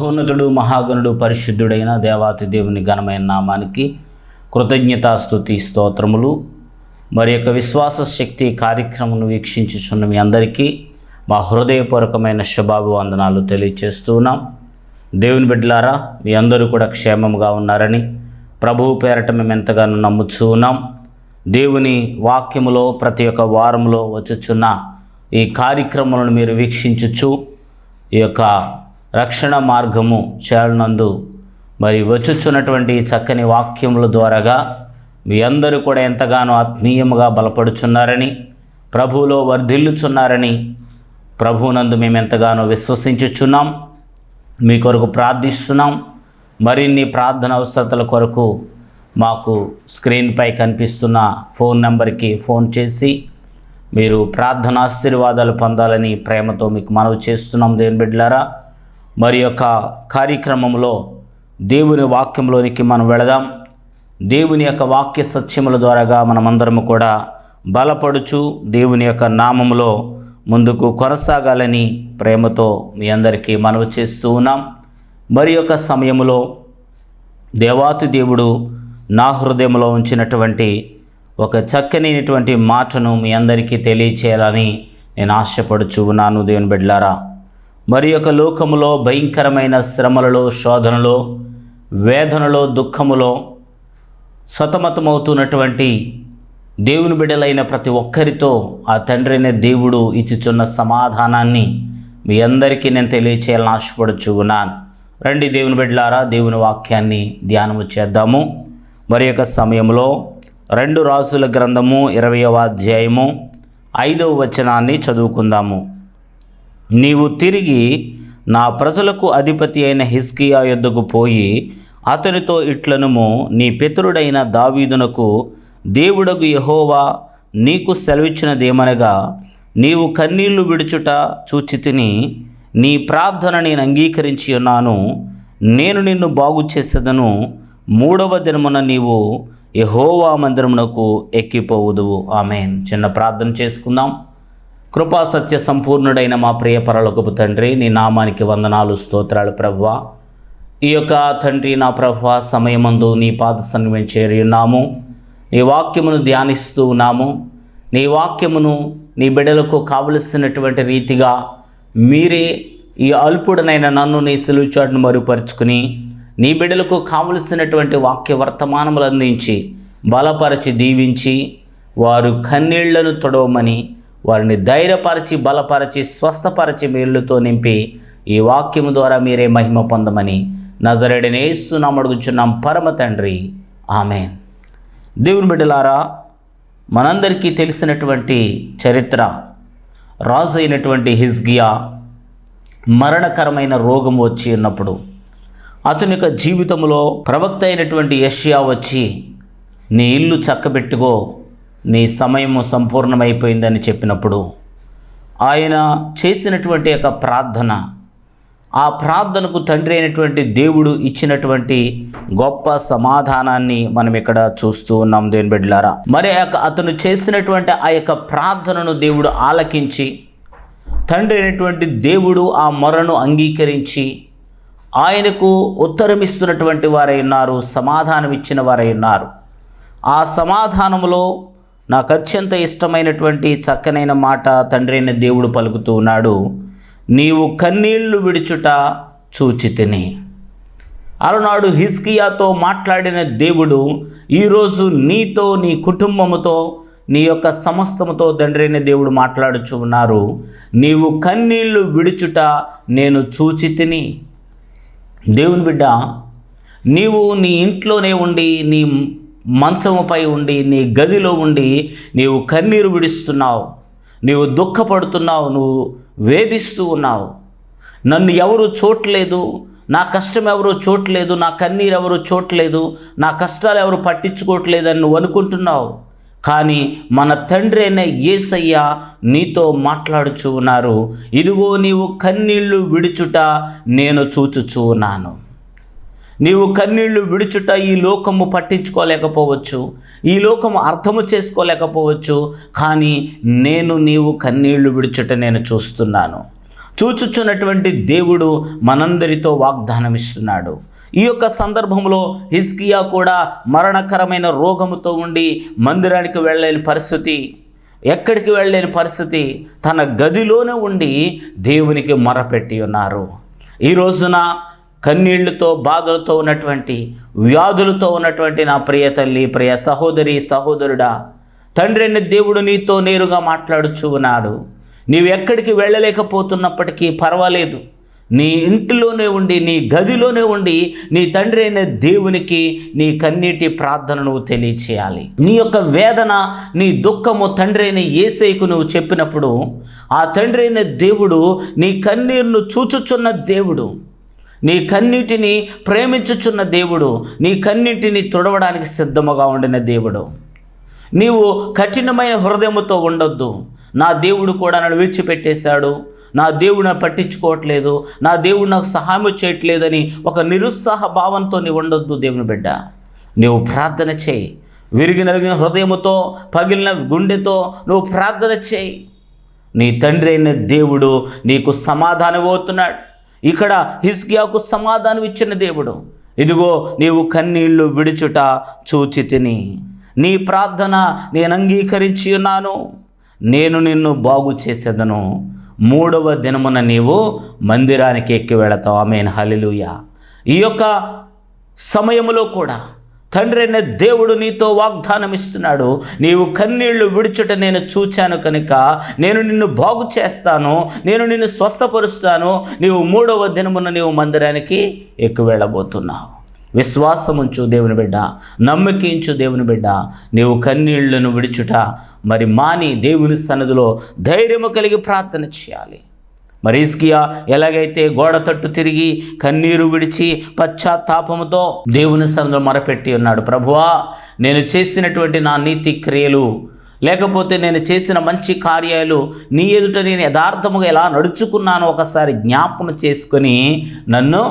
మహోన్నతుడు మహాగణుడు పరిశుద్ధుడైన దేవాతి దేవుని ఘనమైన నామానికి కృతజ్ఞతాస్తుతి స్తోత్రములు. మరి యొక్క విశ్వాస శక్తి కార్యక్రమం వీక్షించుచున్న మీ అందరికీ మా హృదయపూర్వకమైన శుభాభివందనాలు తెలియచేస్తున్నాం దేవుని బిడ్డలారా మీ అందరూ కూడా క్షేమంగా ఉన్నారని ప్రభువు పేరట మేము ఎంతగానో నమ్ముచూ ఉన్నాం. దేవుని వాక్యములో ప్రతి ఒక్క వారంలో వచ్చుచున్న ఈ కార్యక్రమాలను మీరు వీక్షించుచు ఈ యొక్క రక్షణ మార్గము చేరనందు మరి వచ్చుచున్నటువంటి చక్కని వాక్యముల ద్వారాగా మీ అందరూ కూడా ఎంతగానో ఆత్మీయముగా బలపడుచున్నారని ప్రభువులో వర్ధిల్లుచున్నారని ప్రభువునందు మేము ఎంతగానో విశ్వసించుచున్నాం. మీ కొరకు ప్రార్థిస్తున్నాం. మరిన్ని ప్రార్థన అవసరతల కొరకు మాకు స్క్రీన్పై కనిపిస్తున్న ఫోన్ నెంబర్కి ఫోన్ చేసి మీరు ప్రార్థన ఆశీర్వాదాలు పొందాలని ప్రేమతో మీకు మనవి చేస్తున్నాం దేవుని బిడ్డలారా. మరి యొక్క కార్యక్రమంలో దేవుని వాక్యంలోనికి మనం వెళదాం. దేవుని యొక్క వాక్య సత్యముల ద్వారాగా మనమందరము కూడా బలపడుచు దేవుని యొక్క నామములో ముందుకు కొనసాగాలని ప్రేమతో మీ అందరికీ మనవి చేస్తూ ఉన్నాం. మరి యొక్క సమయంలో దేవాతి దేవుడు నా హృదయంలో ఉంచినటువంటి ఒక చక్కనైనటువంటి మాటను మీ అందరికీ తెలియచేయాలని నేను ఆశపడుచు ఉన్నాను దేవుని బిడ్లారా మరి యొక్క లోకములో భయంకరమైన శ్రమలలో శోధనలో వేదనలో దుఃఖములో సతమతమవుతున్నటువంటి దేవుని బిడ్డలైన ప్రతి ఒక్కరితో ఆ తండ్రి దేవుడు ఇచ్చుచున్న సమాధానాన్ని మీ అందరికీ నేను తెలియచేయాలని ఆశపడుచు ఉన్నాను రండి దేవుని బిడ్డలారా దేవుని వాక్యాన్ని ధ్యానము చేద్దాము. మరి యొక్క సమయంలో రెండు రాసుల గ్రంథము ఇరవయవ అధ్యాయము ఐదవ వచనాన్ని చదువుకుందాము. నీవు తిరిగి నా ప్రజలకు అధిపతి అయిన హిస్కియా యొద్దకు పోయి అతనితో ఇట్లనుము నీ పితరుడైన దావీదునకు దేవుడగు యహోవా నీకు సెలవిచ్చినదేమనగా నీవు కన్నీళ్ళు విడుచుట చూచి తిని నీ ప్రార్థన నేను అంగీకరించి ఉన్నాను నేను నిన్ను బాగు చేసేదను మూడవ దినమున నీవు యహోవా మందిరమునకు ఎక్కిపోవుదువు. ఆమె చిన్న ప్రార్థన చేసుకుందాం. కృపా సత్య సంపూర్ణుడైన మా ప్రియ పరలోకపు తండ్రి నీ నామానికి వందనాలు స్తోత్రాలు ప్రభువా. ఈ యొక్క తండ్రి నా ప్రభ్వ సమయమందు నీ పాద సన్నివేం చేరి ఉన్నాము. నీ వాక్యమును ధ్యానిస్తూ ఉన్నాము. నీ వాక్యమును నీ బిడ్డలకు కావలసినటువంటి రీతిగా మీరే ఈ అల్పుడనైన నన్ను నీ సెలుచాటును మరుపరుచుకుని నీ బిడ్డలకు కావలసినటువంటి వాక్య వర్తమానములు అందించి బలపరచి దీవించి వారు కన్నీళ్ళను తొడవమని వారిని ధైర్యపరచి బలపరచి స్వస్థపరచి మేలుతో నింపి ఈ వాక్యం ద్వారా మీరే మహిమ పొందమని నజరడిని ఏస్తున్నాం అడుగుచున్నాం. పరమ తండ్రి. ఆమె దేవుని బిడ్డలారా మనందరికీ తెలిసినటువంటి చరిత్ర రాజు అయినటువంటి హిజ్గియా మరణకరమైన రోగం వచ్చి ఉన్నప్పుడు అతని యొక్క జీవితంలో ప్రవక్త అయినటువంటి యష్యా వచ్చి నీ ఇల్లు చక్కబెట్టుకో నీ సమయము సంపూర్ణమైపోయిందని చెప్పినప్పుడు ఆయన చేసినటువంటి యొక్క ప్రార్థన ఆ ప్రార్థనకు తండ్రి అయినటువంటి దేవుడు ఇచ్చినటువంటి గొప్ప సమాధానాన్ని మనం ఇక్కడ చూస్తూ ఉన్నాం దేని బిడ్డలారా. మరి అతను చేసినటువంటి ఆ యొక్క ప్రార్థనను దేవుడు ఆలకించి తండ్రి అయినటువంటి దేవుడు ఆ మొరను అంగీకరించి ఆయనకు ఉత్తరమిస్తున్నటువంటి వారై ఉన్నారు సమాధానం ఇచ్చిన వారై ఉన్నారు. ఆ సమాధానములో నాకు అత్యంత ఇష్టమైనటువంటి చక్కనైన మాట తండ్రైన దేవుడు పలుకుతూ ఉన్నాడు నీవు కన్నీళ్ళు విడుచుట చూచితిని అలనాడు హిస్కియాతో మాట్లాడిన దేవుడు ఈరోజు నీతో నీ కుటుంబముతో నీ యొక్క సమస్తముతో తండ్రైన దేవుడు మాట్లాడుచు ఉన్నారు. నీవు కన్నీళ్ళు విడుచుట నేను చూచితిని దేవుని బిడ్డ నీవు నీ ఇంట్లోనే ఉండి నీ మంచముపై ఉండి నీ గదిలో ఉండి నీవు కన్నీరు విడుస్తున్నావు. నీవు దుఃఖపడుతున్నావు నువ్వు వేధిస్తూ ఉన్నావు. నన్ను ఎవరు చూడలేదు నా కష్టం ఎవరు చూడలేదు నా కన్నీరు ఎవరు చూడలేదు నా కష్టాలు ఎవరు పట్టించుకోవట్లేదని నువ్వు అనుకుంటున్నావు. కానీ మన తండ్రి అయిన ఏసయ్య నీతో మాట్లాడుచూ ఉన్నారు. ఇదిగో నీవు కన్నీళ్ళు విడుచుట నేను చూచుచూ ఉన్నాను. నీవు కన్నీళ్ళు విడుచుట ఈ లోకము పట్టించుకోలేకపోవచ్చు. ఈ లోకము అర్థము చేసుకోలేకపోవచ్చు. కానీ నేను నీవు కన్నీళ్ళు విడుచుట నేను చూస్తున్నాను. చూచుచున్నటువంటి దేవుడు మనందరితో వాగ్దానం ఇస్తున్నాడు ఈ యొక్క సందర్భంలో హిస్కియా కూడా మరణకరమైన రోగముతో ఉండి మందిరానికి వెళ్ళలేని పరిస్థితి ఎక్కడికి వెళ్ళలేని పరిస్థితి తన గదిలోనే ఉండి దేవునికి మొరపెట్టి ఉన్నారు. ఈ రోజున కన్నీళ్ళతో బాధలతో ఉన్నటువంటి వ్యాధులతో ఉన్నటువంటి నా ప్రియ తల్లి ప్రియ సహోదరి సహోదరుడా తండ్రి అయిన దేవుడు నీతో నేరుగా మాట్లాడుచూ ఉన్నాడు. నీవు ఎక్కడికి వెళ్ళలేకపోతున్నప్పటికీ పర్వాలేదు. నీ ఇంటిలోనే ఉండి నీ గదిలోనే ఉండి నీ తండ్రి అయిన దేవునికి నీ కన్నీటి ప్రార్థన నువ్వు తెలియచేయాలి. నీ యొక్క వేదన నీ దుఃఖము తండ్రి అయిన ఏసైకు నువ్వు చెప్పినప్పుడు ఆ తండ్రి అయిన దేవుడు నీ కన్నీరును చూచుచున్న దేవుడు నీ కన్నిటిని ప్రేమించుచున్న దేవుడు నీ కన్నిటిని తుడవడానికి సిద్ధముగా ఉండిన దేవుడు. నీవు కఠినమైన హృదయముతో ఉండొద్దు. నా దేవుడు కూడా నన్ను విడిచిపెట్టేశాడు. నా దేవుడు నన్ను పట్టించుకోవట్లేదు. నా దేవుడు నాకు సహాయం చేయట్లేదని ఒక నిరుత్సాహ భావంతో నీవు ఉండొద్దు దేవుని బిడ్డ. నీవు ప్రార్థన చేయి. విరిగి నలిగిన హృదయముతో పగిలిన గుండెతో నువ్వు ప్రార్థన చేయి. నీ తండ్రి అయిన దేవుడు నీకు సమాధానం అవుతున్నాడు ఇక్కడ హిస్కియాకు సమాధానం ఇచ్చిన దేవుడు. ఇదిగో నీవు కన్నీళ్ళు విడుచుట చూచి తిని నీ ప్రార్థన నేను అంగీకరించి ఉన్నాను. నేను నిన్ను బాగు చేసేదను. మూడవ దినమున నీవు మందిరానికి ఎక్కి వెళతావు. ఆమెన్. హలిలుయ ఈ యొక్క సమయములో కూడా తండ్రి అనే దేవుడు నీతో వాగ్దానం ఇస్తున్నాడు నీవు కన్నీళ్ళు విడుచుట నేను చూచాను కనుక నేను నిన్ను బాగు చేస్తాను. నేను నిన్ను స్వస్థపరుస్తాను. నీవు మూడవ దినమున నీవు మందిరానికి ఎక్కువ వెళ్ళబోతున్నావు విశ్వాసముంచు దేవుని బిడ్డ. నమ్మకించు దేవుని బిడ్డ. నీవు కన్నీళ్ళను విడుచుట మరి మాని దేవుని సన్నిధిలో ధైర్యము కలిగి ప్రార్థన చేయాలి. మరీస్కియా ఎలాగైతే గోడ తట్టు తిరిగి కన్నీరు విడిచి పశ్చాత్తాపముతో దేవుని సందులో మొరపెట్టి ఉన్నాడు. ప్రభువా నేను చేసినటువంటి నా నీతి క్రియలు లేకపోతే నేను చేసిన మంచి కార్యాలు నీ ఎదుట నేను యథార్థముగా ఎలా నడుచుకున్నాను ఒకసారి జ్ఞాపకం చేసుకొని నన్ను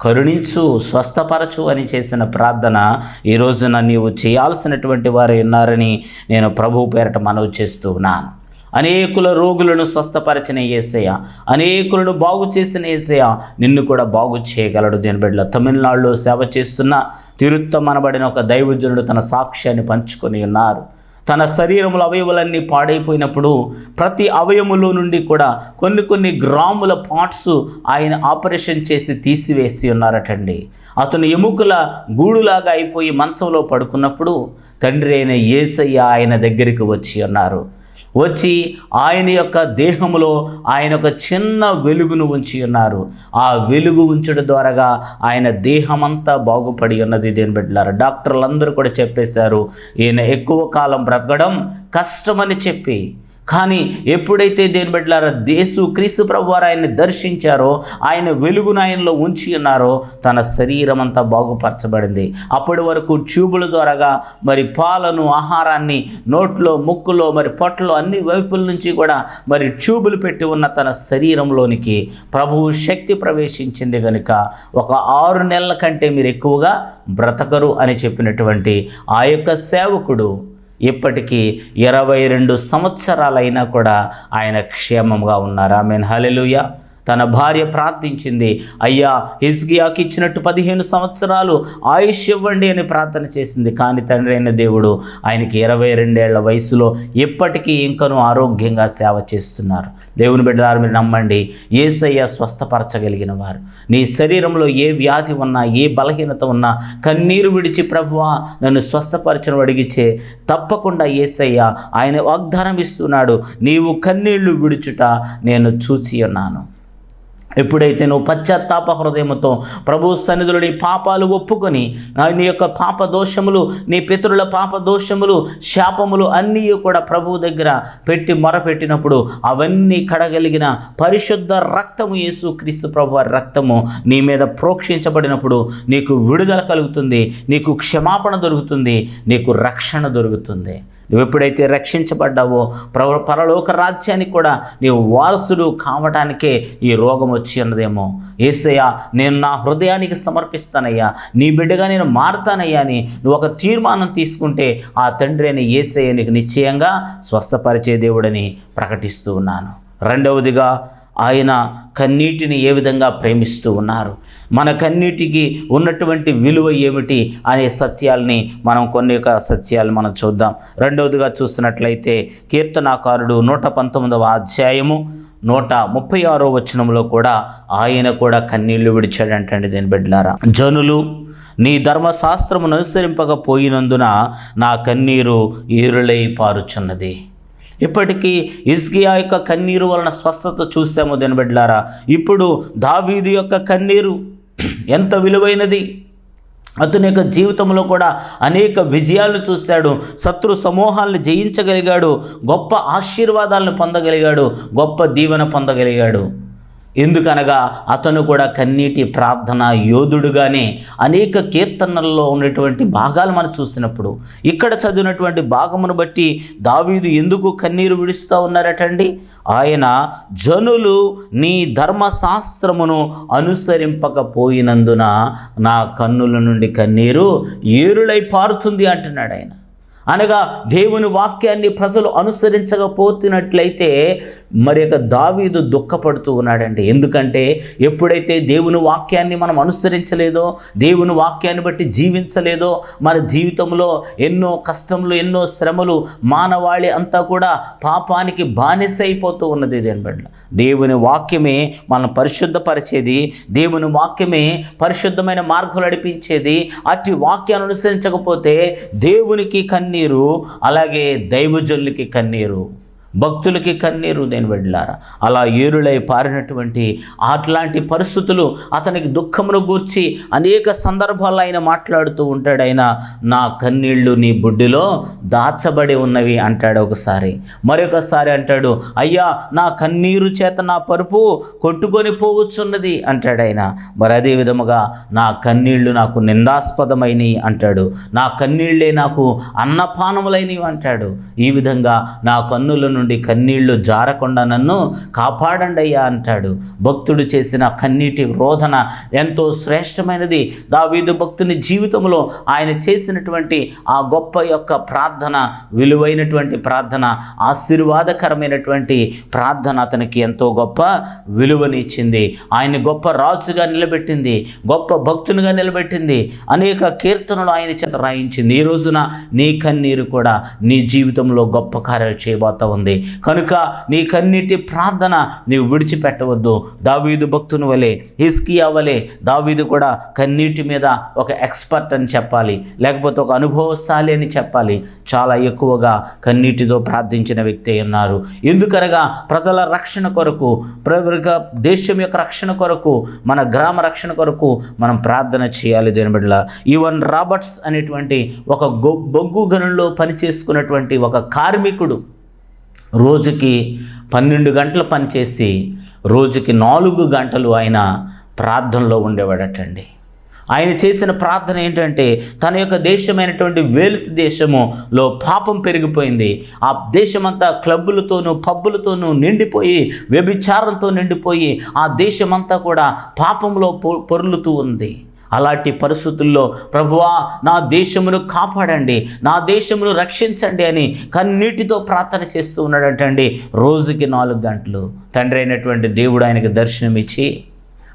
కరుణించు స్వస్థపరచు అని చేసిన ప్రార్థన ఈ రోజున నీవు చేయాల్సినటువంటి వారు ఉన్నారని నేను ప్రభు పేరట మనవి చేస్తూ ఉన్నాను. అనేకుల రోగులను స్వస్థపరచిన ఏసయ్య అనేకులను బాగు చేసిన ఏసయ్య నిన్ను కూడా బాగు చేయగలడు దీని బిడ్డల. తమిళనాడులో సేవ చేస్తున్న తిరుత్తమనబడిన ఒక దైవజనుడు తన సాక్ష్యాన్ని పంచుకొని ఉన్నారు. తన శరీరంలో అవయవులన్నీ పాడైపోయినప్పుడు ప్రతి అవయములో నుండి కూడా కొన్ని కొన్ని గ్రాముల పార్ట్స్ ఆయన ఆపరేషన్ చేసి తీసివేసి ఉన్నారటండి. అతను ఎముకల గూడులాగా అయిపోయి మంచంలో పడుకున్నప్పుడు తండ్రి అయిన ఏసయ్య ఆయన దగ్గరికి వచ్చి ఉన్నారు. వచ్చి ఆయన యొక్క దేహములో ఆయన ఒక చిన్న వెలుగును ఉంచి ఉన్నారు. ఆ వెలుగు ఉంచడం ద్వారాగా ఆయన దేహమంతా బాగుపడి ఉన్నది దేని బిడ్డలారు. డాక్టర్లందరూ కూడా చెప్పేశారు ఈయన ఎక్కువ కాలం బ్రతకడం కష్టమని చెప్పి కానీ ఎప్పుడైతే దేని బిడ్డలారా దేశు క్రీస్తు ప్రభు వారు ఆయన్ని దర్శించారో ఆయన వెలుగును ఆయనలో ఉంచి ఉన్నారో తన శరీరం అంతా బాగుపరచబడింది. అప్పటి వరకు ట్యూబుల ద్వారాగా మరి పాలను ఆహారాన్ని నోట్లో ముక్కులో మరి పొట్టలో అన్ని వైపుల నుంచి కూడా మరి ట్యూబులు పెట్టి ఉన్న తన శరీరంలోనికి ప్రభువు శక్తి ప్రవేశించింది కనుక ఒక ఆరు నెలల కంటే మీరు ఎక్కువగా బ్రతకరు అని చెప్పినటువంటి ఆ యొక్క సేవకుడు ఇప్పటికీ ఇరవై రెండు సంవత్సరాలైనా కూడా ఆయన క్షేమంగా ఉన్నారు. ఆమెన్. హలెలుయ తన భార్య ప్రార్థించింది. అయ్యా హిజ్గియాకి ఇచ్చినట్టు పదిహేను సంవత్సరాలు ఆయుష్ ఇవ్వండి అని ప్రార్థన చేసింది. కానీ తండ్రి అయిన దేవుడు ఆయనకి ఇరవై రెండేళ్ళ వయసులో ఇప్పటికీ ఇంకనూ ఆరోగ్యంగా సేవ చేస్తున్నారు. దేవుని బిడ్డలారు మీరు నమ్మండి ఏసయ్య స్వస్థపరచగలిగిన వారు. నీ శరీరంలో ఏ వ్యాధి ఉన్నా ఏ బలహీనత ఉన్నా కన్నీరు విడిచి ప్రభువా నన్ను స్వస్థపరచను అడిగిచే తప్పకుండా ఏసయ్య ఆయన వాగ్దానం ఇస్తున్నాడు. నీవు కన్నీళ్ళు విడుచుట నేను చూచి ఉన్నాను. ఎప్పుడైతే నువ్వు పశ్చాత్తాప హృదయంతో ప్రభు సన్నిధులు నీ పాపాలు ఒప్పుకొని నీ యొక్క పాప దోషములు నీ పితరుల పాప దోషములు శాపములు అన్నీ కూడా ప్రభువు దగ్గర పెట్టి మొరపెట్టినప్పుడు అవన్నీ కడగలిగిన పరిశుద్ధ రక్తము యేసు క్రీస్తు ప్రభు వారి రక్తము నీ మీద ప్రోక్షించబడినప్పుడు నీకు విడుదల కలుగుతుంది నీకు క్షమాపణ దొరుకుతుంది నీకు రక్షణ దొరుకుతుంది. నువ్వు ఎప్పుడైతే రక్షించబడ్డావో ప్ర పరలోక రాజ్యానికి కూడా నీవు వారసుడు కావటానికే ఈ రోగం వచ్చి ఉన్నదేమో. ఏసయ్యా నేను నా హృదయానికి సమర్పిస్తానయ్యా. నీ బిడ్డగా నేను మారుతానయ్యా అని నువ్వు ఒక తీర్మానం తీసుకుంటే ఆ తండ్రి అని ఏసయ్య నీకు నిశ్చయంగా స్వస్థపరిచే దేవుడని ప్రకటిస్తూ ఉన్నాను. రెండవదిగా ఆయన కన్నీటిని ఏ విధంగా ప్రేమిస్తూ ఉన్నారు? మనకన్నిటికీ ఉన్నటువంటి విలువ ఏమిటి అనే సత్యాల్ని మనం కొన్ని సత్యాలు మనం చూద్దాం. రెండవదిగా చూసినట్లయితే కీర్తనాకారుడు నూట పంతొమ్మిదవ అధ్యాయము నూట ముప్పై ఆరో వచనంలో కూడా ఆయన కూడా కన్నీళ్ళు విడిచాడంటండి దీని బిడ్డలారా. జనులు నీ ధర్మశాస్త్రమును అనుసరింపకపోయినందున నా కన్నీరు ఏరులై పారుచున్నది. ఇప్పటికీ ఇస్కియా యొక్క కన్నీరు వలన స్వస్థత చూసాము దీని బిడ్డలారా. ఇప్పుడు దావీదు యొక్క కన్నీరు ఎంత విలువైనది? అతని యొక్క జీవితంలో కూడా అనేక విజయాలు చూశాడు. శత్రు సమూహాలను జయించగలిగాడు. గొప్ప ఆశీర్వాదాలను పొందగలిగాడు. గొప్ప దీవెన పొందగలిగాడు. ఎందుకనగా అతను కూడా కన్నీటి ప్రార్థన యోధుడుగానే అనేక కీర్తనల్లో ఉన్నటువంటి భాగాలు మనం చూసినప్పుడు ఇక్కడ చదివినటువంటి భాగమును బట్టి దావీదు ఎందుకు కన్నీరు విడుస్తూ ఉన్నారటండి? ఆయన జనులు నీ ధర్మశాస్త్రమును అనుసరింపకపోయినందున నా కన్నుల నుండి కన్నీరు ఏరులై పారుతుంది అంటున్నాడు ఆయన. అనగా దేవుని వాక్యాన్ని ప్రజలు అనుసరించకపోతున్నట్లయితే మరి యొక్క దావీదు దుఃఖపడుతూ ఉన్నాడండి. ఎందుకంటే ఎప్పుడైతే దేవుని వాక్యాన్ని మనం అనుసరించలేదో దేవుని వాక్యాన్ని బట్టి జీవించలేదో మన జీవితంలో ఎన్నో కష్టములు ఎన్నో శ్రమలు మానవాళి అంతా కూడా పాపానికి బానిస అయిపోతూ ఉన్నది దేని దేవుని వాక్యమే మనం పరిశుద్ధపరిచేది దేవుని వాక్యమే పరిశుద్ధమైన మార్గాలు నడిపించేది. అట్టి వాక్యాన్ని అనుసరించకపోతే దేవునికి కన్నీరు అలాగే దైవజనులకి కన్నీరు. భక్తులకి కన్నీరు దేని వెళ్ళారా? అలా ఏరులై పారినటువంటి అట్లాంటి పరిస్థితులు అతనికి దుఃఖమును గూర్చి అనేక సందర్భాల్లో ఆయన మాట్లాడుతూ ఉంటాడు. ఆయన నా కన్నీళ్ళు నీ బుడ్డిలో దాచబడి ఉన్నవి అంటాడు ఒకసారి. మరొకసారి అంటాడు అయ్యా నా కన్నీరు చేత నా పరుపు కొట్టుకొని పోవచ్చున్నది అంటాడు ఆయన. మరి అదే విధముగా నా కన్నీళ్ళు నాకు నిందాస్పదమైనవి అంటాడు. నా కన్నీళ్ళే నాకు అన్నపానములైనవి అంటాడు. ఈ విధంగా నా కన్నులను నుండి కన్నీళ్ళు జారకుండా నన్ను కాపాడండి అయ్యా అంటాడు. భక్తుడు చేసిన కన్నీటి రోధన ఎంతో శ్రేష్టమైనది. దావీదు భక్తుని జీవితంలో ఆయన చేసినటువంటి ఆ గొప్ప యొక్క ప్రార్థన విలువైనటువంటి ప్రార్థన ఆశీర్వాదకరమైనటువంటి ప్రార్థన అతనికి ఎంతో గొప్ప విలువనిచ్చింది. ఆయన గొప్ప రాజుగా నిలబెట్టింది గొప్ప భక్తునిగా నిలబెట్టింది అనేక కీర్తనలు ఆయన చేత రాయించింది. ఈ రోజున నీ కన్నీరు కూడా నీ జీవితంలో గొప్ప కార్యాలు చేయబోతా ఉంది. కనుక నీ కన్నీటి ప్రార్థన నీవు విడిచిపెట్టవద్దు. దావీదు భక్తుని వలె హిస్కియా వలె దావీదు కూడా కన్నీటి మీద ఒక ఎక్స్పర్ట్ అని చెప్పాలి. లేకపోతే ఒక అనుభవశాలి అని చెప్పాలి. చాలా ఎక్కువగా కన్నీటితో ప్రార్థించిన వ్యక్తి ఉన్నారు. ఎందుకనగా ప్రజల రక్షణ కొరకు దేశం యొక్క రక్షణ కొరకు మన గ్రామ రక్షణ కొరకు మనం ప్రార్థన చేయాలి దేని బిడ్డల ఈవన్ రాబర్ట్స్ అనేటువంటి ఒక బొగ్గు గనుల్లో పనిచేసుకున్నటువంటి ఒక కార్మికుడు రోజుకి పన్నెండు గంటలు పనిచేసి రోజుకి నాలుగు గంటలు ఆయన ప్రార్థనలో ఉండేవాడటండి. ఆయన చేసిన ప్రార్థన ఏంటంటే తన యొక్క దేశమైనటువంటి వేల్స్ దేశములో పాపం పెరిగిపోయింది. ఆ దేశమంతా క్లబ్బులతోనూ పబ్బులతోనూ నిండిపోయి వ్యభిచారంతో నిండిపోయి ఆ దేశమంతా కూడా పాపంలో పొ- పొరులుతూ ఉంది. అలాంటి పరిస్థితుల్లో ప్రభువా నా దేశమును కాపాడండి నా దేశమును రక్షించండి అని కన్నీటితో ప్రార్థన చేస్తూ ఉన్నాడంటండి రోజుకి నాలుగు గంటలు. తండ్రి అయినటువంటి దేవుడు ఆయనకు దర్శనమిచ్చి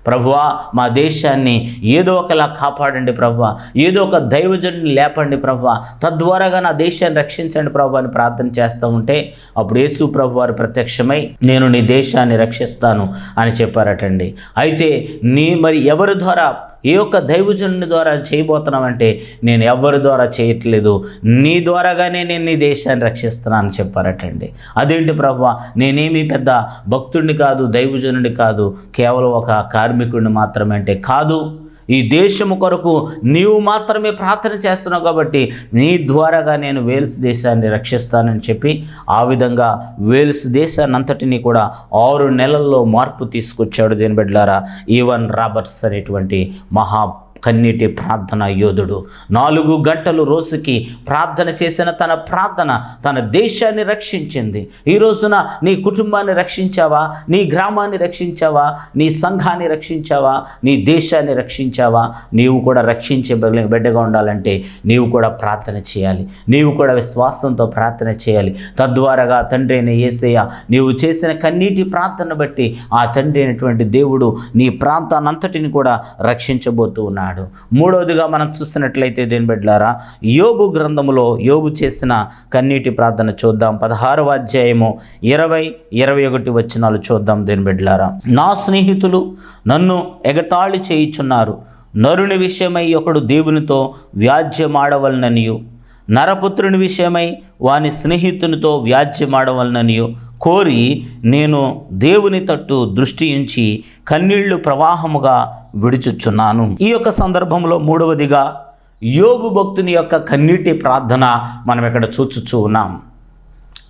ప్రభువా మా దేశాన్ని ఏదో ఒకలా కాపాడండి ప్రభువా ఏదో ఒక దైవజనుని లేపండి ప్రభువా తద్వారాగా నా దేశాన్ని రక్షించండి ప్రభు అని ప్రార్థన చేస్తూ ఉంటే అప్పుడు యేసు ప్రభు వారు ప్రత్యక్షమై నేను నీ దేశాన్ని రక్షిస్తాను అని చెప్పారటండి. అయితే నీ మరి ఎవరి ద్వారా ఏ ఒక్క దైవజనుని ద్వారా చేయబోతున్నామంటే నేను ఎవరి ద్వారా చేయట్లేదు. నీ ద్వారాగానే నేను నీ దేశాన్ని రక్షిస్తున్నాను చెప్పారటండి. అదేంటి ప్రభు నేనేమి పెద్ద భక్తుడిని కాదు దైవజనుడిని కాదు కేవలం ఒక కార్మికుడిని మాత్రమే అంటే కాదు. ఈ దేశము కొరకు నీవు మాత్రమే ప్రార్థన చేస్తున్నావు కాబట్టి నీ ద్వారాగా నేను వేల్స్ దేశాన్ని రక్షిస్తానని చెప్పి ఆ విధంగా వేల్స్ దేశాన్ని అంతటిని కూడా ఆరు నెలల్లో మార్పు తీసుకొచ్చాడు దీని బిడ్డలారా. ఈవన్ రాబర్ట్స్ అనేటువంటి మహా కన్నీటి ప్రార్థన యోధుడు. నాలుగు గంటలు రోజుకి ప్రార్థన చేసిన తన ప్రార్థన తన దేశాన్ని రక్షించింది. ఈ రోజున నీ కుటుంబాన్ని రక్షించావా? నీ గ్రామాన్ని రక్షించావా? నీ సంఘాన్ని రక్షించావా? నీ దేశాన్ని రక్షించావా? నీవు కూడా రక్షించే బిడ్డగా ఉండాలంటే నీవు కూడా ప్రార్థన చేయాలి. నీవు కూడా విశ్వాసంతో ప్రార్థన చేయాలి. తద్వారాగా తండ్రి అయిన ఏసయ్య నీవు చేసిన కన్నీటి ప్రార్థన బట్టి ఆ తండ్రి అయినటువంటి దేవుడు నీ ప్రాంతాన్నంతటిని కూడా రక్షించబోతూ ఉన్నాడు. మూడవదిగా మనం చూస్తున్నట్లయితే దేని బిడ్డలారా యోబు గ్రంథములో యోబు చేసిన కన్నీటి ప్రార్థన చూద్దాం. పదహారవ అధ్యాయము ఇరవై ఇరవై ఒకటి వచనాలు చూద్దాం దేని బిడ్డలారా. నా స్నేహితులు నన్ను ఎగతాళి చేయుచున్నారు. నరుని విషయమై ఒకడు దేవునితో వ్యాజ్యమాడవలననియు. నరపుత్రుని విషయమై వాని స్నేహితునితో వ్యాజ్యమాడవలననియు కోరి నేను దేవుని తట్టు దృష్టి ఉంచి కన్నీళ్ళు ప్రవాహముగా విడుచుచున్నాను ఈ యొక్క సందర్భంలో మూడవదిగా యోగు భక్తుని యొక్క కన్నీటి ప్రార్థన మనం ఇక్కడ చూచుచూ ఉన్నాం.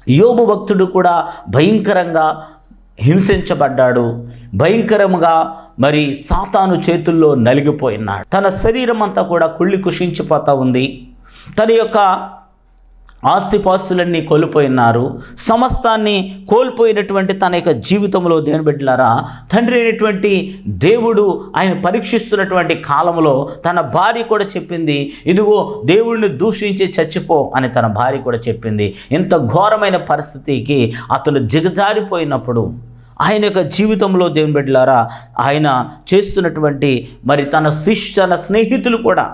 యోగు భక్తుడు కూడా భయంకరంగా హింసించబడ్డాడు. భయంకరముగా మరి సాతాను చేతుల్లో నలిగిపోయినాడు. తన శరీరం అంతా కూడా కుళ్ళి కుషించిపోతూ ఉంది. తన యొక్క ఆస్తిపాస్తులన్నీ కోల్పోయినారు సమస్తాన్ని కోల్పోయినటువంటి తన యొక్క జీవితంలో దేని బిడ్డలారా తండ్రి అయినటువంటి దేవుడు ఆయన పరీక్షిస్తున్నటువంటి కాలంలో తన భార్య కూడా చెప్పింది ఇదిగో దేవుడిని దూషించి చచ్చిపో అని తన భార్య కూడా చెప్పింది. ఇంత ఘోరమైన పరిస్థితికి అతను దిగజారిపోయినప్పుడు ఆయన యొక్క జీవితంలో దేవుని బిడ్డలారా ఆయన చేస్తున్నటువంటి మరి తన శిష్యు తన స్నేహితులు కూడా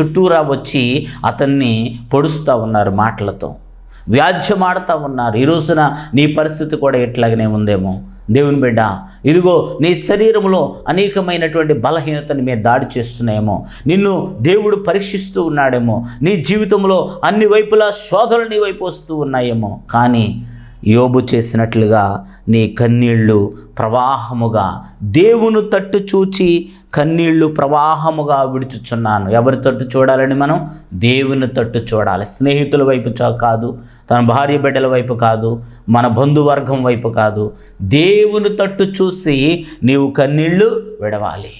చుట్టూరా వచ్చి అతన్ని పొడుస్తూ ఉన్నారు మాటలతో. వ్యాధ్యమాడుతూ ఉన్నారు. ఈ రోజున నీ పరిస్థితి కూడా ఎట్లాగనే ఉందేమో. దేవుని బిడ్డ ఇదిగో నీ శరీరంలో అనేకమైనటువంటి బలహీనతని మీద దాడి చేస్తున్నాయేమో. నిన్ను దేవుడు పరీక్షిస్తూ ఉన్నాడేమో. నీ జీవితంలో అన్ని వైపులా శోధనలు నీ వైపు వస్తూ ఉన్నాయేమో. కానీ యోబు చేసినట్లుగా నీ కన్నీళ్ళు ప్రవాహముగా దేవుని తట్టు చూచి కన్నీళ్ళు ప్రవాహముగా విడుచుచున్నాను. ఎవరి తట్టు చూడాలని మనం? దేవుని తట్టు చూడాలి. స్నేహితుల వైపు చా- కాదు తన భార్య బిడ్డల వైపు కాదు మన బంధువర్గం వైపు కాదు. దేవుని తట్టు చూసి నీవు కన్నీళ్ళు విడవాలి.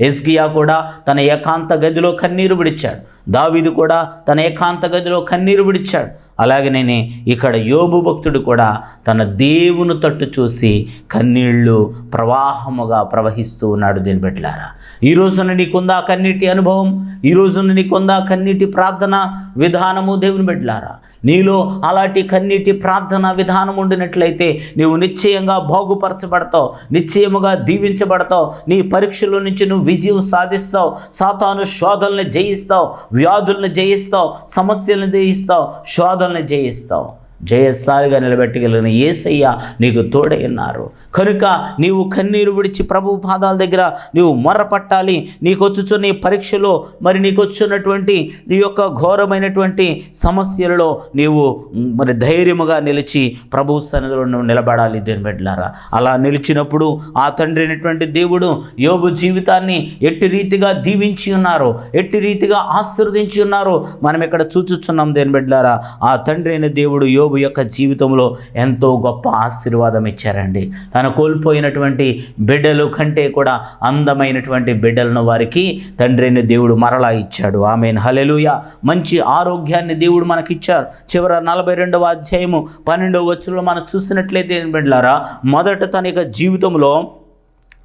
ఎస్కియా కూడా తన ఏకాంత గదిలో కన్నీరు విడిచాడు. దావీదు కూడా తన ఏకాంత గదిలో కన్నీరు విడిచాడు. అలాగే నేనే ఇక్కడ యోబు భక్తుడు కూడా తన దేవుని తట్టు చూసి కన్నీళ్ళు ప్రవాహముగా ప్రవహిస్తూ ఉన్నాడు. దీని బిడ్డలారా ఈ రోజున నీకుందా కన్నీటి అనుభవం? ఈ రోజున నీకుందా కన్నీటి ప్రార్థన విధానము? దేవుని బిడ్డలారా నీలో అలాంటి కన్నీటి ప్రార్థన విధానం ఉండినట్లయితే నీవు నిశ్చయంగా బాగుపరచబడతావు నిశ్చయముగా దీవించబడతావు నీ పరీక్షల నుంచి నువ్వు విజయం సాధిస్తావు సాతాను శోధనల్ని జయిస్తావు వ్యాధుల్ని జయిస్తావు సమస్యలను జయిస్తావు శోధనలు జయిస్తావు. జయశాలిగా నిలబెట్టగలిగిన ఏసయ్య నీకు తోడై ఉన్నారు. కనుక నీవు కన్నీరు విడిచి ప్రభు పాదాల దగ్గర నీవు మొర్రపట్టాలి. నీకు వచ్చుచున్న ఈ పరీక్షలో మరి నీకు వచ్చున్నటువంటి నీ యొక్క ఘోరమైనటువంటి సమస్యలలో నీవు మరి ధైర్యముగా నిలిచి ప్రభు సన్నిధిలో నిలబడాలి దేని బిడ్డలారా. అలా నిలిచినప్పుడు ఆ తండ్రి అయినటువంటి దేవుడు యోగు జీవితాన్ని ఎట్టి రీతిగా దీవించి ఉన్నారు ఎట్టి రీతిగా ఆశీర్వదించి ఉన్నారు మనం ఇక్కడ చూచుచున్నాం దేని బిడ్డలారా. ఆ తండ్రి అయిన దేవుడు యోగు యాకోబు యొక్క జీవితంలో ఎంతో గొప్ప ఆశీర్వాదం ఇచ్చారండి. తను కోల్పోయినటువంటి బిడ్డలు కంటే కూడా అందమైనటువంటి బిడ్డలను వారికి తండ్రిని దేవుడు మరలా ఇచ్చాడు. ఆమె హలెలుయ మంచి ఆరోగ్యాన్ని దేవుడు మనకిచ్చారు. చివర నలభై రెండవ అధ్యాయము పన్నెండవ వచ్చులో మనం చూసినట్లయితే బిడ్డలారా మొదట తన యొక్క జీవితంలో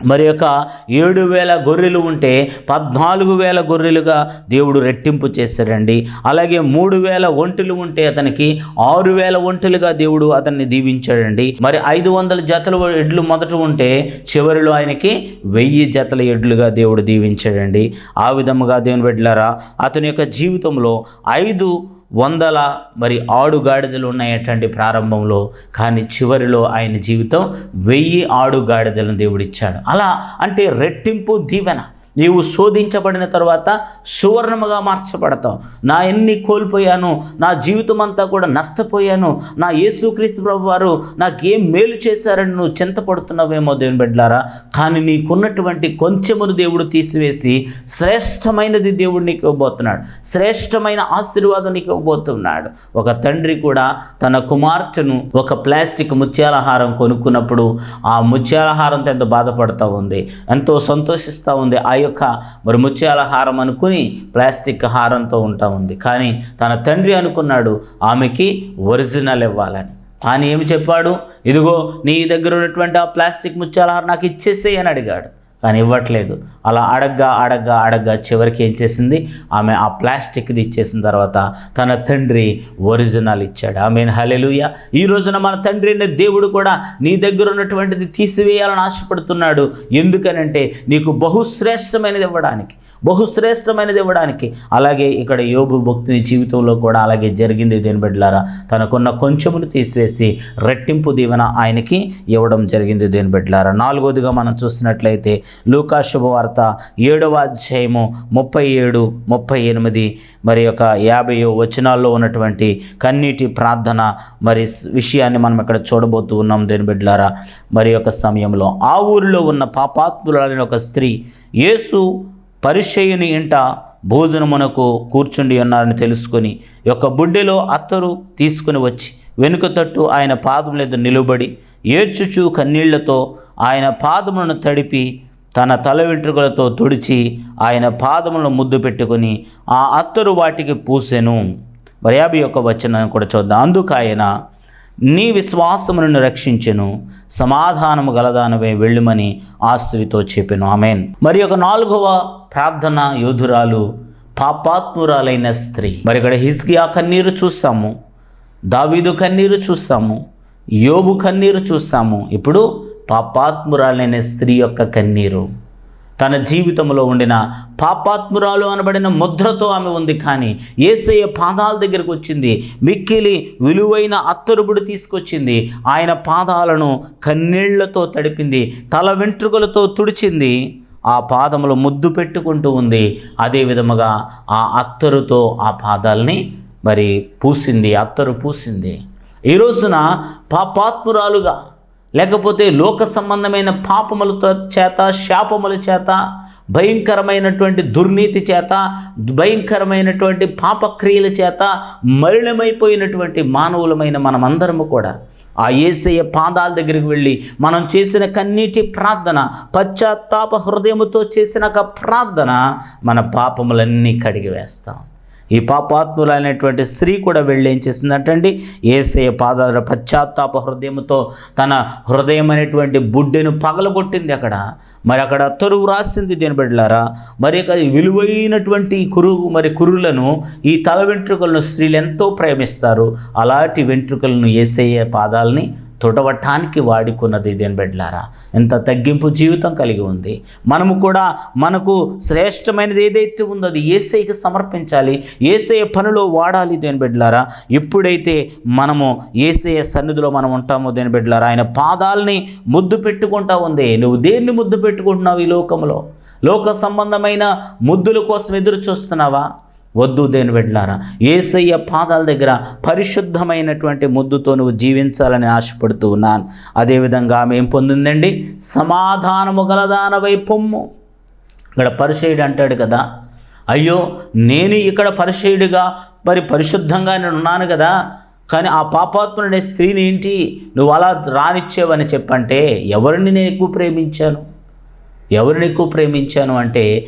మరి యొక్క ఏడు వేల గొర్రెలు ఉంటే పద్నాలుగు వేల గొర్రెలుగా దేవుడు రెట్టింపు చేశాడండి అలాగే మూడు వేల ఒంటెలు ఉంటే అతనికి ఆరు వేల ఒంటెలుగా దేవుడు అతన్ని దీవించాడండి. మరి ఐదు వందల జతల ఎడ్లు మొదట ఉంటే చివరిలో ఆయనకి వెయ్యి జతల ఎడ్లుగా దేవుడు దీవించాడండి. ఆ విధముగా దేవుని బిడ్డలారా అతని యొక్క జీవితంలో ఐదు వందల మరి ఆడుగాడిదలు ఉన్నాయటండి ప్రారంభంలో కానీ చివరిలో ఆయన జీవితం వెయ్యి ఆడుగాడిదలను దేవుడిచ్చాడు. అలా అంటే రెట్టింపు దీవెన. నీవు శోధించబడిన తర్వాత సువర్ణముగా మార్చబడతావు. నా ఎన్ని కోల్పోయాను నా జీవితం అంతా కూడా నష్టపోయాను నా యేసుక్రీస్తు ప్రభు వారు నాకేం మేలు చేశారని నువ్వు చింతపడుతున్నావేమో దేవుని బిడ్డలారా? కానీ నీకున్నటువంటి కొంచెమును దేవుడు తీసివేసి శ్రేష్టమైనది దేవుడు నీకు ఇవ్వబోతున్నాడు. శ్రేష్టమైన ఆశీర్వాదం నీకు ఇవ్వబోతున్నాడు. ఒక తండ్రి కూడా తన కుమార్తెను ఒక ప్లాస్టిక్ ముత్యాలహారం కొనుక్కున్నప్పుడు ఆ ముత్యాలహారంతో ఎంతో బాధపడుతూ ఉంది. ఎంతో సంతోషిస్తూ ఉంది. ఆ యొక్క మరి ముత్యాల హారం అనుకుని ప్లాస్టిక్ హారంతో ఉంటా ఉంది. కానీ తన తండ్రి అనుకున్నాడు ఆమెకి ఒరిజినల్ ఇవ్వాలని. ఆయన ఏమి చెప్పాడు? ఇదిగో నీ దగ్గర ఉన్నటువంటి ఆ ప్లాస్టిక్ ముత్యాల హారం నాకు ఇచ్చేసేయని అని అడిగాడు. కానీ ఇవ్వట్లేదు. అలా అడగ్గా అడగ్గా అడగ్గా చివరికి ఏం చేసింది? ఆమె ఆ ప్లాస్టిక్ది ఇచ్చేసిన తర్వాత తన తండ్రి ఒరిజినల్ ఇచ్చాడు. ఆమె హలెలుయ ఈ రోజున మన తండ్రి అనే దేవుడు కూడా నీ దగ్గర ఉన్నటువంటిది తీసివేయాలని ఆశపడుతున్నాడు. ఎందుకనంటే నీకు బహుశ్రేష్టమైనది ఇవ్వడానికి బహుశ్రేష్టమైనది ఇవ్వడానికి. అలాగే ఇక్కడ యోబు భక్తుని జీవితంలో కూడా అలాగే జరిగింది. దేని బిడ్డలారా తనకున్న కొంచెమును తీసివేసి రెట్టింపు దీవెన ఆయనకి ఇవ్వడం జరిగింది. దేని బిడ్డలారా నాలుగోదిగా మనం చూసినట్లయితే లూకా శుభవార్త ఏడవ అధ్యాయము ముప్పై ఏడు ముప్పై ఎనిమిది మరి యొక్క యాభై వచనాల్లో ఉన్నటువంటి కన్నీటి ప్రార్థన మరి విషయాన్ని మనం ఇక్కడ చూడబోతూ ఉన్నాం దేని బిడ్డలారా. మరి యొక్క సమయంలో ఆ ఊరిలో ఉన్న పాపాత్ములైన ఒక స్త్రీ యేసు పరిచయుని ఇంట భోజనమునకు కూర్చుండి ఉన్నారని తెలుసుకొని యొక్క బుడ్డెలో అత్తరు తీసుకుని వచ్చి వెనుక తట్టు ఆయన పాదం ఎదుట నిలబడి ఏడ్చుచూ కన్నీళ్ళతో ఆయన పాదములను తడిపి తన తల వెంట్రుకలతో తుడిచి ఆయన పాదములను ముద్దు పెట్టుకొని ఆ అత్తరు వాటికి పూసెను. మరి యాభై యొక్క వచనం కూడా చూద్దాం. అందుకు ఆయన నీ విశ్వాసమును రక్షించెను సమాధానము గలదానవే వెళ్ళుమని ఆ స్త్రీతో చెప్పెను. ఆమెన్. మరి ఒక నాలుగవ ప్రార్థన యోధురాలు పాపాత్మురాలైన స్త్రీ. మరి ఇక్కడ హిస్కియా కన్నీరు చూసాము దావీదు కన్నీరు చూసాము యోబు కన్నీరు చూసాము ఇప్పుడు పాపాత్మురాలైన స్త్రీ యొక్క కన్నీరు. తన జీవితంలో ఉండిన పాపాత్మురాలు అనబడిన ముద్రతో ఆమె ఉంది కానీ ఏసయ్య పాదాల దగ్గరకు వచ్చింది. మిక్కిలి విలువైన అత్తరుబుడు తీసుకొచ్చింది. ఆయన పాదాలను కన్నీళ్ళతో తడిపింది. తల వెంట్రుకలతో తుడిచింది. ఆ పాదములు ముద్దు పెట్టుకుంటూ ఉంది. అదే విధముగా ఆ అత్తరుతో ఆ పాదాలని మరి పూసింది. అత్తరు పూసింది. ఈ రోజున పాపాత్మురాలుగా లేకపోతే లోక సంబంధమైన పాపములతో చేత శాపముల చేత భయంకరమైనటువంటి దుర్నీతి చేత భయంకరమైనటువంటి పాపక్రియల చేత మలినమైపోయినటువంటి మానవులమైన మనమందరము కూడా ఆ ఏసయ్య పాదాల దగ్గరికి వెళ్ళి మనం చేసిన కన్నీటి ప్రార్థన పశ్చాత్తాప హృదయముతో చేసిన ఒక ప్రార్థన మన పాపములన్నీ కడిగి వేస్తాం ఈ పాపాత్ములైనటువంటి స్త్రీ కూడా వెళ్ళి ఏం చేసిందంటండి ఏసయ పాదాల పశ్చాత్తాప హృదయంతో తన హృదయం అనేటువంటి బుడ్డెను పగలగొట్టింది అక్కడ. మరి అక్కడ తరువు రాసింది దీని బిడ్డలారా? మరి విలువైనటువంటి కురు మరి కురులను ఈ తల వెంట్రుకలను స్త్రీలు ఎంతో ప్రేమిస్తారు. అలాంటి వెంట్రుకలను ఏసయ్య పాదాలని తుడవటానికి వాడుకున్నది దేని బిడ్డలారా ఎంత తగ్గింపు జీవితం కలిగి ఉంది. మనము కూడా మనకు శ్రేష్టమైనది ఏదైతే ఉందో అది ఏసైకి సమర్పించాలి ఏసఐ పనిలో వాడాలి దేని బిడ్డలారా ఎప్పుడైతే మనము ఏసఐ సన్నిధిలో మనం ఉంటామో దేని బిడ్డలారా ఆయన పాదాలని ముద్దు పెట్టుకుంటా ఉంది. నువ్వు దేన్ని ముద్దు పెట్టుకుంటున్నావు ఈ లోకంలో? లోక సంబంధమైన ముద్దుల కోసం ఎదురు చూస్తున్నావా? వద్దు దేని బిడ్డలారా. ఏసయ్య పాదాల దగ్గర పరిశుద్ధమైనటువంటి ముద్దుతో నువ్వు జీవించాలని ఆశపడుతూ ఉన్నాను. అదేవిధంగా ఆమె ఏం పొందిందండి? సమాధానము గలదానవై పొమ్ము ఇక్కడ పరిశయుడు అంటాడు కదా అయ్యో నేను ఇక్కడ పరిచయుడిగా మరి పరిశుద్ధంగా నేను ఉన్నాను కదా కానీ ఆ పాపాత్ముడనే స్త్రీని ఏంటి? నువ్వు అలా రానిచ్చేవని చెప్పంటే ఎవరిని నేను ఎక్కువ ప్రేమించాను? ఎవరిని ఎక్కువ ప్రేమించాను అంటే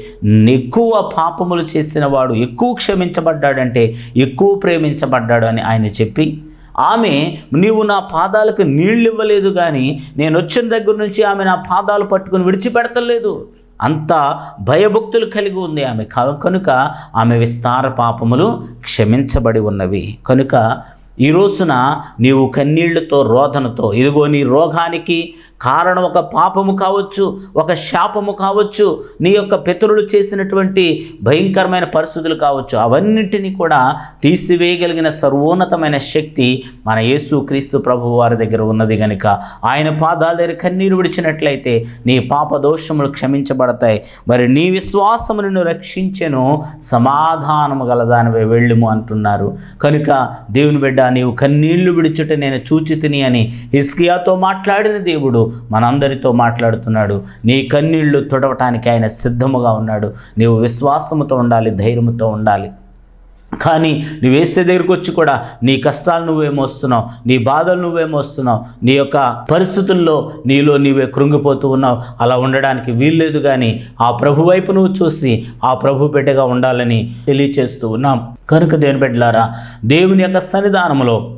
ఎక్కువ పాపములు చేసిన వాడు ఎక్కువ క్షమించబడ్డాడంటే ఎక్కువ ప్రేమించబడ్డాడు అని ఆయన చెప్పి ఆమె నీవు నా పాదాలకు నీళ్ళు ఇవ్వలేదు కానీ నేను వచ్చిన దగ్గర నుంచి ఆమె నా పాదాలు పట్టుకుని విడిచిపెడతలేదు. అంత భయభక్తులు కలిగి ఉంది ఆమె. కనుక ఆమె విస్తార పాపములు క్షమించబడి ఉన్నవి. కనుక ఈ రోజున నీవు కన్నీళ్ళతో రోధనతో ఇదిగో నీ రోగానికి కారణం ఒక పాపము కావచ్చు ఒక శాపము కావచ్చు నీ యొక్క పితరులు చేసినటువంటి భయంకరమైన పరిస్థితులు కావచ్చు అవన్నింటినీ కూడా తీసివేయగలిగిన సర్వోన్నతమైన శక్తి మన యేసు క్రీస్తు ప్రభు వారి దగ్గర ఉన్నది కనుక ఆయన పాదాల దగ్గర కన్నీరు విడిచినట్లయితే నీ పాప దోషములు క్షమించబడతాయి. మరి నీ విశ్వాసము నిన్ను రక్షించెను సమాధానము గలదానివే వెళ్ళుము అంటున్నారు. కనుక దేవుని బిడ్డ నీవు కన్నీళ్ళు విడుచుట నేను చూచి తిని అని ఇస్కియాతో మాట్లాడిన దేవుడు మనందరితో మాట్లాడుతున్నాడు. నీ కన్నీళ్ళు తుడవటానికి ఆయన సిద్ధముగా ఉన్నాడు. నీవు విశ్వాసముతో ఉండాలి ధైర్యముతో ఉండాలి. కానీ నువ్వు వేసే దగ్గరికి వచ్చి కూడా నీ కష్టాలు నువ్వే మోస్తున్నావు నీ బాధలు నువ్వే మోస్తున్నావు నీ యొక్క పరిస్థితుల్లో నీలో నీవే కృంగిపోతూ ఉన్నావు. అలా ఉండడానికి వీల్లేదు కానీ ఆ ప్రభు వైపు నువ్వు చూసి ఆ ప్రభు బిడ్డగా ఉండాలని తెలియచేస్తూ ఉన్నాం. కనుక దేవుని బిడ్డలారా దేవుని యొక్క సన్నిధానంలో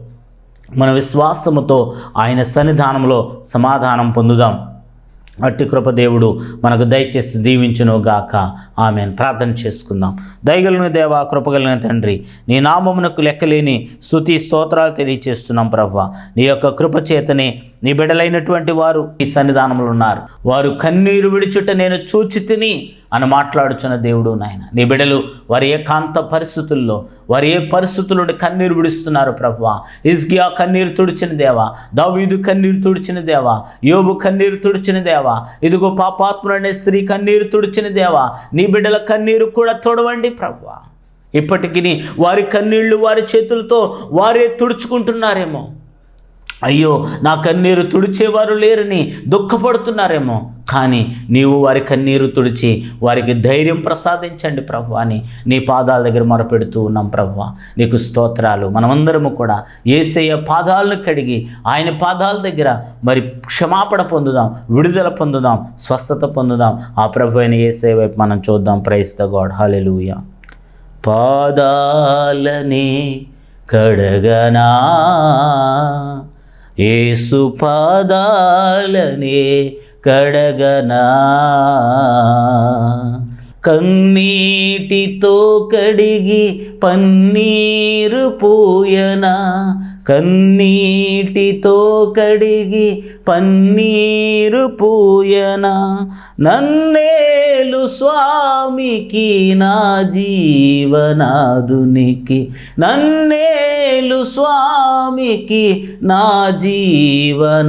మన విశ్వాసముతో ఆయన సన్నిధానంలో సమాధానం పొందుదాం. అట్టి కృప దేవుడు మనకు దయచేసి దీవించును గాక ఆమెను. ప్రార్థన చేసుకుందాం. దయగలిగిన దేవ కృపగలిగిన తండ్రి నీ నామమునకు లెక్కలేని స్థుతి స్తోత్రాలు తెలియచేస్తున్నాం ప్రభు నీ యొక్క కృపచేతనే నీ బిడలైనటువంటి వారు ఈ సన్నిధానంలో ఉన్నారు. వారు కన్నీరు విడిచుట నేను చూచి తిని అని మాట్లాడుచున్న దేవుడు నాయన. నీ బిడ్డలు వారి ఏకాంత పరిస్థితుల్లో వారి ఏ పరిస్థితుల్లో కన్నీరు విడుస్తున్నారు ప్రభువ? ఇజ్గియా కన్నీరు తుడిచిన దేవా దావీదు కన్నీరు తుడిచిన దేవా యోబు కన్నీరు తుడిచిన దేవా ఇదిగో పాపాత్ముడనే స్త్రీ కన్నీరు తుడిచిన దేవా నీ బిడ్డల కన్నీరు కూడా తొడవండి ప్రభువ. ఇప్పటికీ వారి కన్నీళ్ళు వారి చేతులతో వారే తుడుచుకుంటున్నారేమో. అయ్యో నా కన్నీరు తుడిచేవారు లేరని దుఃఖపడుతున్నారేమో. కానీ నీవు వారి కన్నీరు తుడిచి వారికి ధైర్యం ప్రసాదించండి ప్రభు అని నీ పాదాల దగ్గర మొరపెడుతూ ఉన్నాం ప్రభు. నీకు స్తోత్రాలు. మనమందరము కూడా ఏసయ్య పాదాలను కడిగి ఆయన పాదాల దగ్గర మరి క్షమాపణ పొందుదాం విడుదల పొందుదాం స్వస్థత పొందుదాం. ఆ ప్రభు అయిన ఏసయ్య వైపు మనం చూద్దాం. ప్రైస్త గాడ్ హలెలుయ పాదాలని కడగనా? ఏసు పాదాలనే కడగనా. కన్నీటితో కడిగి పన్నీరు పూయనా. కన్నీటితో కడిగి పన్నీరు పూయనా నన్నేలు స్వామికి నా జీవనాదునికి నన్నేలు స్వామికి నా జీవనాదునికి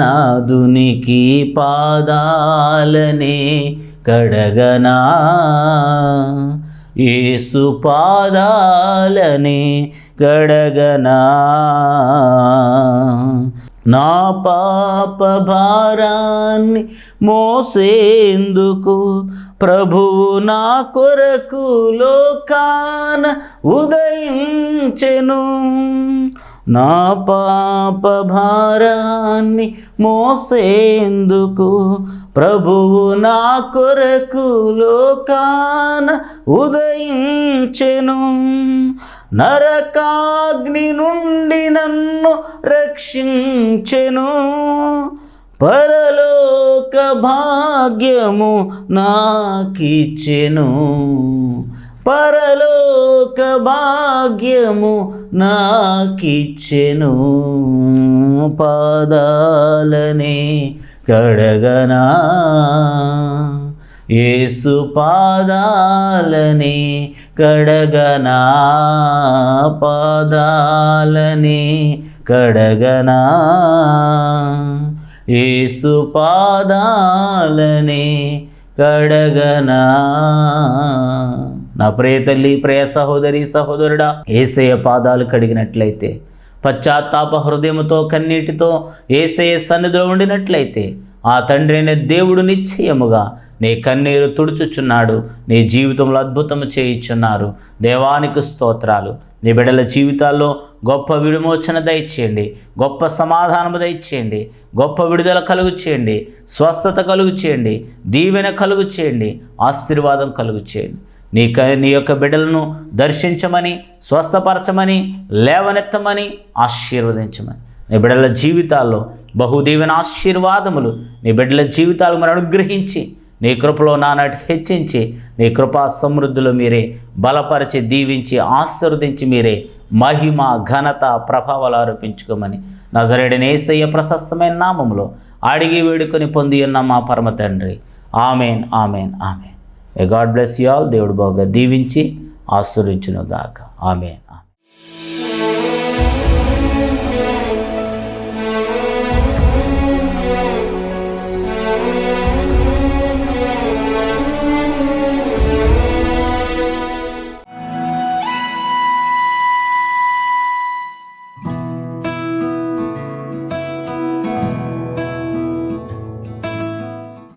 పాదాలనే కడగనా. ఏసు పాదాలని గడగనా. నా పాప భారాన్ని మోసేందుకు ప్రభువు నా కొరకు లోకాన ఉదయించెను. నా పాప భారాన్ని మోసేందుకు ప్రభువు నా కొరకు లోకాన ఉదయించెను. నరకాగ్ని నుండి నన్ను రక్షించెను. పరలోక భాగ్యము నాకిచ్చెను. పరలోక భాగ్యము నాకిచ్చెను పాదాలనే కడగనా ఏసు పాదాలనే కడగనా పాదాలనే కడగనా ఏసు పాదాలనే కడగనా నా ప్రియ తల్లి ప్రియ సహోదరి సహోదరుడా ఏసయ పాదాలు కడిగినట్లయితే పశ్చాత్తాప హృదయముతో కన్నీటితో ఏసయ సన్నిధిలో ఉండినట్లయితే ఆ తండ్రి అయిన దేవుడు నిశ్చయముగా నీ కన్నీరు తుడుచుచున్నాడు నీ జీవితంలో అద్భుతము చేయిచున్నారు. దేవానికి స్తోత్రాలు. నీ బిడ్డల జీవితాల్లో గొప్ప విడిమోచన దయచేయండి గొప్ప సమాధానము దయచేయండి గొప్ప విడుదల కలుగు చేయండి స్వస్థత కలుగు చేయండి దీవెన కలుగు చేయండి ఆశీర్వాదం కలుగు చేయండి నీ క నీ యొక్క బిడ్డలను దర్శించమని స్వస్థపరచమని లేవనెత్తమని ఆశీర్వదించమని. నీ బిడ్డల జీవితాల్లో బహుదీవెన ఆశీర్వాదములు నీ బిడ్డల జీవితాలు మరి అనుగ్రహించి నీ కృపలో నానాటి హెచ్చించి నీ కృపా సమృద్ధులు మీరే బలపరిచి దీవించి ఆశీర్వదించి మీరే మహిమ ఘనత ప్రభావాలు ఆరోపించుకోమని నజరేడని ఏసయ్య ప్రశస్తమైన నామములో అడిగి వేడుకొని పొంది ఉన్న మా పరమ తండ్రి. Amen amen amen. God bless you all. దేవుడు బాగా దీవించి ఆశీర్వించును గాక ఆమె